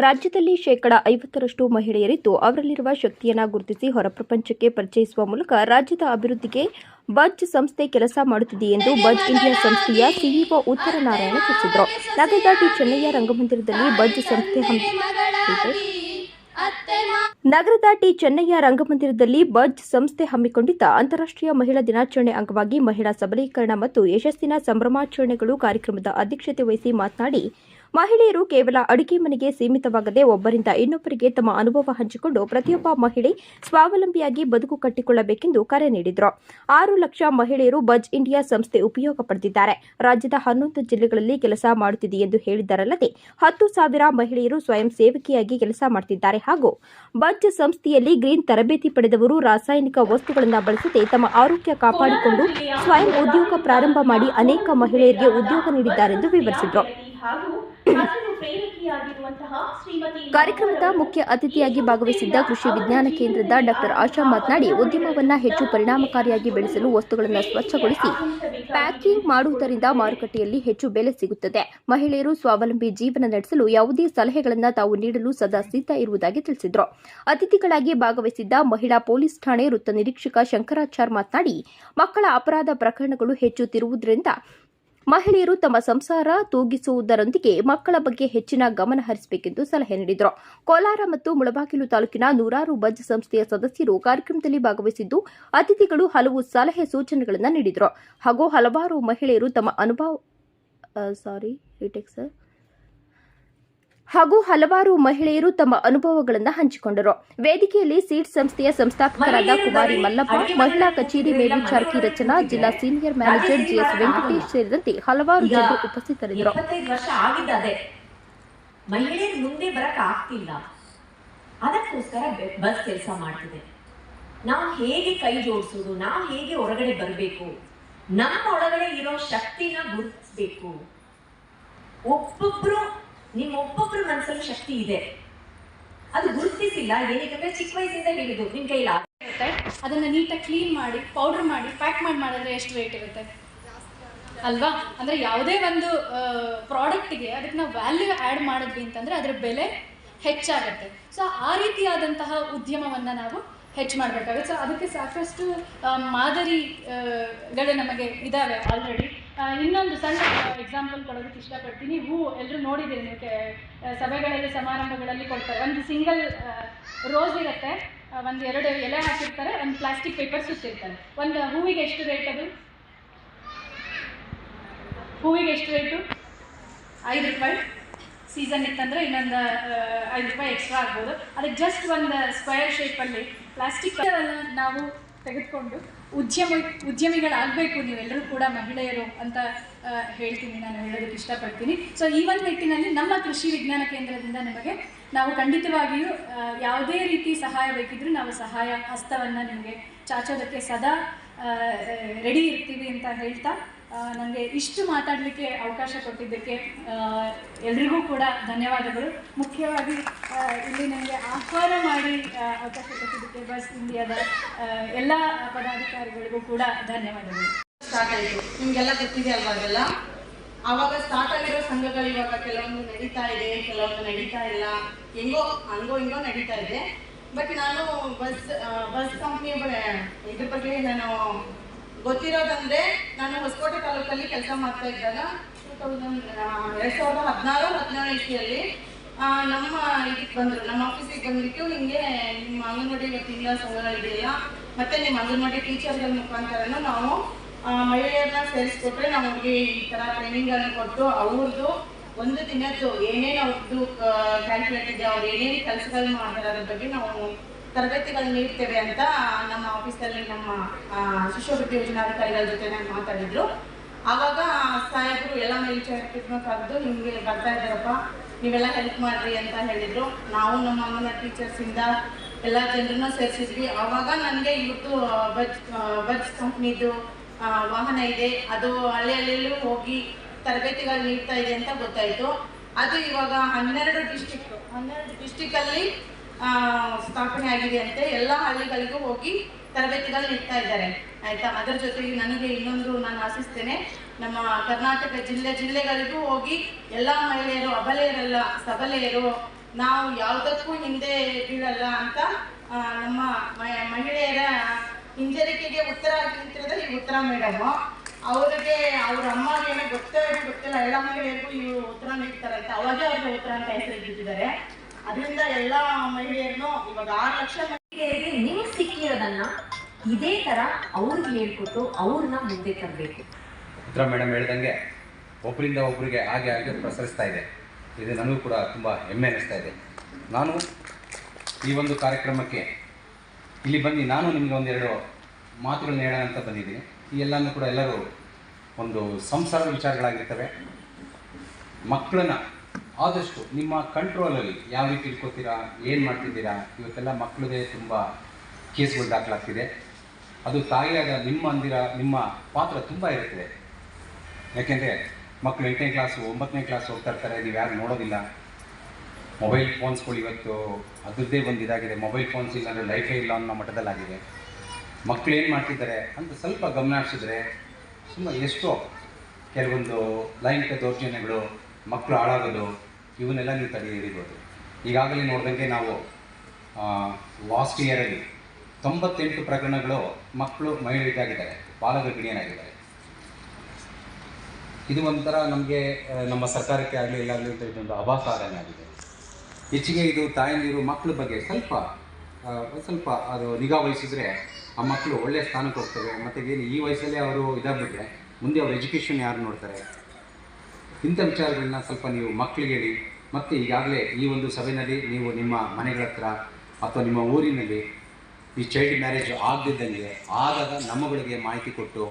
ರಾಜ್ಯದಲ್ಲಿ ಶೇಕಡ ಐವತ್ತರಷ್ಟು ಮಹಿಳೆಯರಿದ್ದು, ಅವರಲ್ಲಿರುವ ಶಕ್ತಿಯನ್ನು ಗುರುತಿಸಿ ಹೊರಪ್ರಪಂಚಕ್ಕೆ ಪರಿಚಯಿಸುವ ಮೂಲಕ ರಾಜ್ಯದ ಅಭಿವೃದ್ಧಿಗೆ ಬಜ್ ಸಂಸ್ಥೆ ಕೆಲಸ ಮಾಡುತ್ತಿದೆ ಎಂದು ಬಜ್ ಇಂಡಿಯಾ ಸಂಸ್ಥೆಯ ಸಿಇಒ ಉತ್ತರ ನಾರಾಯಣ ತಿಳಿಸಿದರು. ನಗರದ ಟಿ ಚೆನ್ನಯ್ಯ ರಂಗಮಂದಿರದಲ್ಲಿ ಬಜ್ ಸಂಸ್ಥೆ ನಗರದಾಟಿ ಚೆನ್ನಯ್ಯ ರಂಗಮಂದಿರದಲ್ಲಿ ಬಜ್ ಸಂಸ್ಥೆ ಹಮ್ಮಿಕೊಂಡಿದ್ದ ಅಂತಾರಾಷ್ಟ್ರೀಯ ಮಹಿಳಾ ದಿನಾಚರಣೆ ಅಂಗವಾಗಿ ಮಹಿಳಾ ಸಬಲೀಕರಣ ಮತ್ತು ಯಶಸ್ಸಿನ ಸಂಭ್ರಮಾಚರಣೆಗಳು ಕಾರ್ಯಕ್ರಮದ ಅಧ್ಯಕ್ಷತೆ ವಹಿಸಿ ಮಾತನಾಡಿ ಮಹಿಳೆಯರು ಕೇವಲ ಅಡುಗೆ ಮನೆಗೆ ಸೀಮಿತವಾಗದೆ ಒಬ್ಬರಿಂದ ಇನ್ನೊಬ್ಬರಿಗೆ ತಮ್ಮ ಅನುಭವ ಹಂಚಿಕೊಂಡು ಪ್ರತಿಯೊಬ್ಬ ಮಹಿಳೆ ಸ್ವಾವಲಂಬಿಯಾಗಿ ಬದುಕು ಕಟ್ಟಿಕೊಳ್ಳಬೇಕೆಂದು ಕರೆ ನೀಡಿದರು. ಆರು ಲಕ್ಷ ಮಹಿಳೆಯರು ಬಜ್ ಇಂಡಿಯಾ ಸಂಸ್ಥೆ ಉಪಯೋಗ ಪಡೆದಿದ್ದಾರೆ. ರಾಜ್ಯದ ಹನ್ನೊಂದು ಜಿಲ್ಲೆಗಳಲ್ಲಿ ಕೆಲಸ ಮಾಡುತ್ತಿದೆ ಎಂದು ಹೇಳಿದರಲ್ಲದೆ ಹತ್ತು ಸಾವಿರ ಮಹಿಳೆಯರು ಸ್ವಯಂ ಸೇವಕಿಯಾಗಿ ಕೆಲಸ ಮಾಡುತ್ತಿದ್ದಾರೆ ಹಾಗೂ ಬಜ್ ಸಂಸ್ಥೆಯಲ್ಲಿ ಗ್ರೀನ್ ತರಬೇತಿ ಪಡೆದವರು ರಾಸಾಯನಿಕ ವಸ್ತುಗಳನ್ನು ಬಳಸದೆ ತಮ್ಮ ಆರೋಗ್ಯ ಕಾಪಾಡಿಕೊಂಡು ಸ್ವಯಂ ಉದ್ಯೋಗ ಪ್ರಾರಂಭ ಮಾಡಿ ಅನೇಕ ಮಹಿಳೆಯರಿಗೆ ಉದ್ಯೋಗ ನೀಡಿದ್ದಾರೆಂದು ವಿವರಿಸಿದರು. ಕಾರ್ಯಕ್ರಮದ ಮುಖ್ಯ ಅತಿಥಿಯಾಗಿ ಭಾಗವಹಿಸಿದ್ದ ಕೃಷಿ ವಿಜ್ಞಾನ ಕೇಂದ್ರದ ಡಾಕ್ಟರ್ ಆಶಾ ಮಾತನಾಡಿ ಉದ್ಯಮವನ್ನು ಹೆಚ್ಚು ಪರಿಣಾಮಕಾರಿಯಾಗಿ ಬೆಳೆಸಲು ವಸ್ತುಗಳನ್ನು ಸ್ವಚ್ಛಗೊಳಿಸಿ ಪ್ಯಾಕಿಂಗ್ ಮಾಡುವುದರಿಂದ ಮಾರುಕಟ್ಟೆಯಲ್ಲಿ ಹೆಚ್ಚು ಬೆಲೆ ಸಿಗುತ್ತದೆ. ಮಹಿಳೆಯರು ಸ್ವಾವಲಂಬಿ ಜೀವನ ನಡೆಸಲು ಯಾವುದೇ ಸಲಹೆಗಳನ್ನು ತಾವು ನೀಡಲು ಸದಾ ಸಿದ್ಧ ಇರುವುದಾಗಿ ತಿಳಿಸಿದರು. ಅತಿಥಿಗಳಾಗಿ ಭಾಗವಹಿಸಿದ್ದ ಮಹಿಳಾ ಪೊಲೀಸ್ ಠಾಣೆ ವೃತ್ತ ನಿರೀಕ್ಷಕ ಶಂಕರಾಚಾರ್ ಮಾತನಾಡಿ ಮಕ್ಕಳ ಅಪರಾಧ ಪ್ರಕರಣಗಳು ಹೆಚ್ಚುತ್ತಿರುವುದರಿಂದ ಮಹಿಳೆಯರು ತಮ್ಮ ಸಂಸಾರ ತೂಗಿಸುವುದರೊಂದಿಗೆ ಮಕ್ಕಳ ಬಗ್ಗೆ ಹೆಚ್ಚಿನ ಗಮನ ಹರಿಸಬೇಕೆಂದು ಸಲಹೆ ನೀಡಿದರು. ಕೋಲಾರ ಮತ್ತು ಮುಳಬಾಗಿಲು ತಾಲೂಕಿನ ನೂರಾರು ಬಜ್ ಸಂಸ್ಥೆಯ ಸದಸ್ಯರು ಕಾರ್ಯಕ್ರಮದಲ್ಲಿ ಭಾಗವಹಿಸಿದ್ದು, ಅತಿಥಿಗಳು ಹಲವು ಸಲಹೆ ಸೂಚನೆಗಳನ್ನು ನೀಡಿದರು. ಹಾಗೂ ಹಲವಾರು ಮಹಿಳೆಯರು ತಮ್ಮ ಅನುಭವ ಸಾರಿ ಸರ್ ಹಾಗೂ ಹಲವಾರು ಮಹಿಳೆಯರು ತಮ್ಮ ಅನುಭವಗಳನ್ನು ಹಂಚಿಕೊಂಡರು. ವೇದಿಕೆಯಲ್ಲಿ ಸೀಟ್ ಸಂಸ್ಥೆಯ ಸಂಸ್ಥಾಪಕರಾದ ಕುಮಾರಿ ಮಲ್ಲಪ್ಪ, ಮಹಿಳಾ ಕಚೇರಿ ಮೇಲ್ವಿಚಾರಕಿ ರಚನಾ, ಜಿಲ್ಲಾ ಸೀನಿಯರ್ ಮ್ಯಾನೇಜರ್ ಜಿಎಸ್ ವೆಂಕಟೇಶ್ ಸೇರಿದಂತೆ ಹಲವಾರು ಜನರು ಉಪಸ್ಥಿತರಿದ್ದರು. ಮುಂದೆ ಅದಕ್ಕೋಸ್ಕರ ಬಸ್ ಕೆಲಸ ಮಾಡ್ತಿದೆ. ನಾವು ಹೇಗೆ ಕೈ ಜೋಡಿಸೋದು, ನಾವು ಹೇಗೆ ಹೊರಗಡೆ ಬರಬೇಕು, ನಮ್ಮ ಒಳಗಡೆ ಇರೋ ಶಕ್ತಿನ ಗುರುತಿಸಬೇಕು. ಒಬ್ಬೊಬ್ರು ನಿಮ್ಮ ಒಬ್ಬೊಬ್ಬರ ಮನಸ್ಸಲ್ಲಿ ಶಕ್ತಿ ಇದೆ. ಅದು ಗುರುತಿಸಿಲ್ಲ ಏನಕ್ಕಂದ್ರೆ ಚಿಕ್ಕ ವಯಸ್ಸಿಂದ ಹೇಳಿದ್ದು, ನಿಮ್ ಕೈಲ ಅದನ್ನ ಅದನ್ನು ನೀಟಾಗಿ ಕ್ಲೀನ್ ಮಾಡಿ ಪೌಡರ್ ಮಾಡಿ ಪ್ಯಾಕ್ ಮಾಡಿ ಮಾಡಿದ್ರೆ ಎಷ್ಟು ರೇಟ್ ಇರುತ್ತೆ? ಅಲ್ವಾ? ಅಂದರೆ ಯಾವುದೇ ಒಂದು ಪ್ರಾಡಕ್ಟಿಗೆ ಅದಕ್ಕೆ ನಾವು ವ್ಯಾಲ್ಯೂ ಆ್ಯಡ್ ಮಾಡಿದ್ವಿ ಅಂತಂದರೆ ಅದರ ಬೆಲೆ ಹೆಚ್ಚಾಗುತ್ತೆ. ಸೊ ಆ ರೀತಿಯಾದಂತಹ ಉದ್ಯಮವನ್ನು ನಾವು ಹೆಚ್ಚು ಮಾಡಬೇಕಾಗುತ್ತೆ. ಸೊ ಅದಕ್ಕೆ ಸಾಕಷ್ಟು ಮಾದರಿಗಳು ನಮಗೆ ಇದಾವೆ ಆಲ್ರೆಡಿ ಇನ್ನೊಂದು ಸಣ್ಣ ಎಕ್ಸಾಂಪಲ್ ಕೊಡೋದಕ್ಕೆ ಇಷ್ಟಪಡ್ತೀನಿ. ಹೂ ಎಲ್ಲರೂ ನೋಡಿದ್ದೀರಿ ನೀವು ಸಭೆಗಳಲ್ಲಿ, ಸಮಾರಂಭಗಳಲ್ಲಿ ಕೊಡ್ತಾರೆ. ಒಂದು ಸಿಂಗಲ್ ರೋಸ್ ಇರುತ್ತೆ. ಒಂದು ಎರಡು ಎಲೆ ಹಾಕಿರ್ತಾರೆ. ಒಂದು ಪ್ಲಾಸ್ಟಿಕ್ ಪೇಪರ್ ಸುತ್ತಿರ್ತಾರೆ. ಒಂದು ಹೂವಿಗೆ ಎಷ್ಟು ರೇಟ್ ಅದು? ಹೂವಿಗೆ ಎಷ್ಟು ರೇಟು ಐದು ರೂಪಾಯಿ. ಸೀಸನ್ ಇತ್ತಂದರೆ ಇನ್ನೊಂದು ಐದು ರೂಪಾಯಿ ಎಕ್ಸ್ಟ್ರಾ ಆಗ್ಬೋದು. ಅದಕ್ಕೆ ಜಸ್ಟ್ ಒಂದು ಸ್ಕ್ವೇರ್ ಶೇಪಲ್ಲಿ ಪ್ಲಾಸ್ಟಿಕ್ ನಾವು ತೆಗೆದುಕೊಂಡು ಉದ್ಯಮ ಉದ್ಯಮಿಗಳಾಗಬೇಕು ನೀವೆಲ್ಲರೂ ಕೂಡ ಮಹಿಳೆಯರು ಅಂತ ಹೇಳ್ತೀನಿ, ನಾನು ಹೇಳೋದಕ್ಕೆ ಇಷ್ಟಪಡ್ತೀನಿ. ಸೊ ಈ ಒಂದು ನಿಟ್ಟಿನಲ್ಲಿ ನಮ್ಮ ಕೃಷಿ ವಿಜ್ಞಾನ ಕೇಂದ್ರದಿಂದ ನಿಮಗೆ ನಾವು ಖಂಡಿತವಾಗಿಯೂ ಯಾವುದೇ ರೀತಿ ಸಹಾಯ ಬೇಕಿದ್ರೂ ನಾವು ಸಹಾಯ ಹಸ್ತವನ್ನು ನಿಮಗೆ ಚಾಚೋದಕ್ಕೆ ಸದಾ ರೆಡಿ ಇರ್ತೀವಿ ಅಂತ ಹೇಳ್ತಾ ನನಗೆ ಇಷ್ಟು ಮಾತಾಡಲಿಕ್ಕೆ ಅವಕಾಶ ಕೊಟ್ಟಿದ್ದಕ್ಕೆ ಎಲ್ರಿಗೂ ಕೂಡ ಧನ್ಯವಾದಗಳು. ಮುಖ್ಯವಾಗಿ ಇಲ್ಲಿ ನನಗೆ ಆಹ್ವಾನ ಮಾಡಿ ಅವಕಾಶ ಕೊಟ್ಟಿದ್ದಕ್ಕೆ ಬಸ್ ಇಂಡಿಯಾದ ಎಲ್ಲ ಪದಾಧಿಕಾರಿಗಳಿಗೂ ಕೂಡ ಧನ್ಯವಾದಗಳು. ಸ್ಟಾರ್ಟ್ ಆಯಿತು. ನಿಮಗೆಲ್ಲ ಗೊತ್ತಿದೆ ಅಲ್ವಾ ಅದೆಲ್ಲ? ಆವಾಗ ಸ್ಟಾರ್ಟ್ ಆಗಿರೋ ಸಂಘಗಳು ಇವಾಗ ಕೆಲವೊಂದು ನಡೀತಾ ಇದೆ, ಕೆಲವೊಂದು ನಡೀತಾ ಇಲ್ಲ. ಹೆಂಗೋ, ಹಂಗೋ ಹಿಂಗೋ ನಡೀತಾ ಇದೆ. ಬಟ್ ನಾನು ಬಸ್ ಬಸ್ ಕಂಪ್ನಿ ಇದ್ರ ಬಗ್ಗೆ ನಾನು ಗೊತ್ತಿರೋದಂದ್ರೆ ನಾನು ಹೊಸಕೋಟೆ ತಾಲೂಕಲ್ಲಿ ಕೆಲಸ ಮಾಡ್ತಾ ಇದ್ದಾಗ ಟೂ ತೌಸಂಡ್ ಎರಡು ಸಾವಿರದ ಹದಿನಾರು ಹದಿನಾರು ಇಸ್ವಿಯಲ್ಲಿ ನಮ್ಮ ಇದಕ್ಕೆ ಬಂದರು. ನಮ್ಮ ಆಫೀಸಿಗೆ ಬಂದ್ಬಿಟ್ಟು ನಿಮಗೆ ನಿಮ್ಮ ಅಂಗನವಾಡಿ ತಿಂಗಳ ಇದೆಯಲ್ಲ, ಮತ್ತೆ ನಿಮ್ಮ ಅಂಗನವಾಡಿ ಟೀಚರ್ಗಳ ಮುಖಾಂತರ ನಾವು ಮಹಿಳೆಯರನ್ನ ಸೇರಿಸ್ಕೊಟ್ರೆ ನಮಗೆ ಈ ಥರ ಟ್ರೈನಿಂಗನ್ನು ಕೊಟ್ಟು ಅವ್ರದ್ದು ಒಂದು ದಿನದ್ದು ಏನೇನು ಅವ್ರದ್ದು ಕ್ಯಾಲ್ಕುಲೇಟ್ ಇದೆ, ಅವ್ರು ಏನೇನು ಕೆಲಸಗಳನ್ನ ಮಾಡ್ತಾರೆ ಅದ್ರ ಬಗ್ಗೆ ನಾವು ತರಬೇತಿಗಳು ನೀಡ್ತೇವೆ ಅಂತ ನಮ್ಮ ಆಫೀಸಲ್ಲಿ ನಮ್ಮ ಶಿಷ್ಯವೃತ್ತಿ ಯೋಜನಾಧಿಕಾರಿಗಳ ಜೊತೆ ನಾನು ಮಾತಾಡಿದ್ರು. ಆವಾಗ ಸಾಹೇಬರು, ಎಲ್ಲ ಮೇಲ್ವಿಚಾರಕರನ್ನ ಕರೆದು ನಿಮಗೆ ಬರ್ತಾ ಇದ್ದಾರಪ್ಪ. ನೀವೆಲ್ಲ ಹೆಲ್ಪ್ ಮಾಡ್ರಿ ಅಂತ ಹೇಳಿದ್ರು. ನಾವು ನಮ್ಮ ಅಂಗನ ಟೀಚರ್ಸಿಂದ ಎಲ್ಲ ಜನರನ್ನ ಸೇರಿಸಿದ್ವಿ. ಆವಾಗ ನನಗೆ ಇವತ್ತು ಬಜ್ ಬಜ್ ಕಂಪ್ನಿದು ವಾಹನ ಇದೆ. ಅದು ಹಳ್ಳಿ ಹಳ್ಳಿಯಲ್ಲೂ ಹೋಗಿ ತರಬೇತಿಗಳು ನೀಡ್ತಾ ಇದೆ ಅಂತ ಗೊತ್ತಾಯಿತು. ಅದು ಇವಾಗ ಹನ್ನೆರಡು ಡಿಸ್ಟಿಕ್ ಹನ್ನೆರಡು ಡಿಸ್ಟಿಕಲ್ಲಿ ಸ್ಥಾಪನೆ ಆಗಿದೆ ಅಂತೆ ಎಲ್ಲ ಹಳ್ಳಿಗಳಿಗೂ ಹೋಗಿ ತರಬೇತಿಗಳು ನೀಡ್ತಾ ಇದ್ದಾರೆ. ಆಯ್ತಾ? ಅದರ ಜೊತೆಗೆ ನನಗೆ ಇನ್ನೊಂದು ನಾನು ಆಶಿಸ್ತೇನೆ, ನಮ್ಮ ಕರ್ನಾಟಕ ಜಿಲ್ಲೆ ಜಿಲ್ಲೆಗಳಿಗೂ ಹೋಗಿ ಎಲ್ಲ ಮಹಿಳೆಯರು, ಅಬಲೆಯರಲ್ಲ, ಸಬಲೆಯರು, ನಾವು ಯಾವುದಕ್ಕೂ ಹಿಂದೆ ಬೀಳಲ್ಲ ಅಂತ ನಮ್ಮ ಮಹಿಳೆಯರ ಹಿಂಜರಿಕೆಗೆ ಉತ್ತರ ನಿಂತಿರೋದು ಈ ಉತ್ತರ ಮೇಡಮ್ ಅವ್ರಿಗೆ, ಅವ್ರ ಅಮ್ಮಗೆ ಏನೋ ಗೊತ್ತೇ ಗೊತ್ತಿಲ್ಲ. ಎಲ್ಲ ಮಹಿಳೆಯರಿಗೂ ಇವರು ಉತ್ತರ ನೀಡ್ತಾರಂತೆ. ಅವಾಗೇ ಅವ್ರಿಗೆ ಉತ್ತರ ಅಂತ ಹೆಸರಿಟ್ಟಿದ್ದಾರೆ. ಅದರಿಂದ ಎಲ್ಲ ಮಹಿಳೆಯರನ್ನು ಇವಾಗ ಆರು ಲಕ್ಷ ಮಹಿಳೆಯರಿಗೆ ನಿಮ್ಗೆ ಸಿಕ್ಕಿರೋದನ್ನ ಇದೇ ತರ ಅವ್ರಿಗೆ ಹೇಳ್ಕೊಟ್ಟು ಅವ್ರನ್ನ ಮುಂದೆ ತರಬೇಕು. ಉತ್ತರ ಮೇಡಮ್ ಹೇಳ್ದಂಗೆ ಒಬ್ಬರಿಂದ ಒಬ್ಬರಿಗೆ ಹಾಗೆ ಹಾಗೆ ಪ್ರಸರಿಸ್ತಾ ಇದೆ. ಇದು ನನಗೂ ಕೂಡ ತುಂಬ ಹೆಮ್ಮೆ ಅನ್ನಿಸ್ತಾ ಇದೆ. ನಾನು ಈ ಒಂದು ಕಾರ್ಯಕ್ರಮಕ್ಕೆ ಇಲ್ಲಿ ಬನ್ನಿ, ನಾನು ನಿಮಗೆ ಒಂದೆರಡು ಮಾತುಗಳನ್ನ ಹೇಳೋಣ ಅಂತ ಬಂದಿದ್ದೀನಿ. ಈ ಎಲ್ಲನೂ ಕೂಡ ಎಲ್ಲರೂ ಒಂದು ಸಂಸಾರ ವಿಚಾರಗಳಾಗಿರ್ತವೆ. ಮಕ್ಕಳನ್ನ ಆದಷ್ಟು ನಿಮ್ಮ ಕಂಟ್ರೋಲಲ್ಲಿ ಯಾವ ರೀತಿ ಇಟ್ಕೋತೀರಾ, ಏನು ಮಾಡ್ತಿದ್ದೀರಾ, ಇವತ್ತೆಲ್ಲ ಮಕ್ಕಳದೇ ತುಂಬ ಕೇಸ್ಗಳು ದಾಖಲಾಗ್ತಿದೆ. ಅದು ತಾಯಿಯಾದ ನಿಮ್ಮ ಅಂದಿರ, ನಿಮ್ಮ ಪಾತ್ರ ತುಂಬ ಇರುತ್ತದೆ. ಯಾಕೆಂದರೆ ಮಕ್ಕಳು ಎಂಟನೇ ಕ್ಲಾಸು ಒಂಬತ್ತನೇ ಕ್ಲಾಸ್ ಹೋಗ್ತಾ ಇರ್ತಾರೆ, ನೀವು ಯಾರು ನೋಡೋದಿಲ್ಲ. ಮೊಬೈಲ್ ಫೋನ್ಸ್ಗಳು ಇವತ್ತು ಅದರದ್ದೇ ಒಂದು ಇದಾಗಿದೆ. ಮೊಬೈಲ್ ಫೋನ್ಸ್ ಇಲ್ಲಾಂದರೆ ಲೈಫೇ ಇಲ್ಲ ಅನ್ನೋ ಮಟ್ಟದಲ್ಲಾಗಿದೆ. ಮಕ್ಕಳು ಏನು ಮಾಡ್ತಿದ್ದಾರೆ ಅಂತ ಸ್ವಲ್ಪ ಗಮನ ಹರಿಸಿದ್ರೆ ಸುಮ್ಮನೆ ಎಷ್ಟೋ ಕೆಲವೊಂದು ಲೈಂಗಿಕ ದೌರ್ಜನ್ಯಗಳು ಮಕ್ಕಳು ಹಾಳಾಗೋದು ಇವನ್ನೆಲ್ಲ ನೀವು ತಡೆ ಹಿಡಿಬೋದು ಈಗಾಗಲೇ ನೋಡಿದಂಗೆ ನಾವು ಲಾಸ್ಟ್ ಇಯರಲ್ಲಿ ತೊಂಬತ್ತೆಂಟು ಪ್ರಕರಣಗಳು ಮಕ್ಕಳು ಮಹಿಳೆಯರಿಗಾಗಿದ್ದಾರೆ ಬಾಲಗರ್ಭಿಣಿಯರಾಗಿದ್ದಾರೆ ಇದು ಒಂಥರ ನಮಗೆ ನಮ್ಮ ಸರ್ಕಾರಕ್ಕೆ ಆಗಲಿ ಎಲ್ಲಾಗಲಿ ಅಂತ ಇದೊಂದು ಅಭಾಸಾರನೇ ಆಗಿದೆ. ಹೆಚ್ಚಿಗೆ ಇದು ತಾಯಂದಿರು ಮಕ್ಕಳ ಬಗ್ಗೆ ಸ್ವಲ್ಪ ಸ್ವಲ್ಪ ಅದು ನಿಗಾ ವಹಿಸಿದರೆ ಆ ಮಕ್ಕಳು ಒಳ್ಳೆಯ ಸ್ಥಾನಕ್ಕೆ ಹೋಗ್ತವೆ. ಮತ್ತು ಏನು ಈ ವಯಸ್ಸಲ್ಲೇ ಅವರು ಇದಾಗ್ಬಿಟ್ರೆ, ಮುಂದೆ ಅವ್ರ ಎಜುಕೇಷನ್ ಯಾರು ನೋಡ್ತಾರೆ? ಇಂಥ ವಿಚಾರಗಳನ್ನ ಸ್ವಲ್ಪ ನೀವು ಮಕ್ಕಳಿಗೆ ಹೇಳಿ. ಮತ್ತು ಈಗಾಗಲೇ ಈ ಒಂದು ಸಭೆಯಲ್ಲಿ ನೀವು ನಿಮ್ಮ ಮನೆಗಳ ಹತ್ರ ಅಥವಾ ನಿಮ್ಮ ಊರಿನಲ್ಲಿ ಈ ಚೈಲ್ಡ್ ಮ್ಯಾರೇಜ್ ಆಗದಿದ್ದಂಗೆ ಆದಾಗ ನಮ್ಮಗಳಿಗೆ ಮಾಹಿತಿ ಕೊಟ್ಟು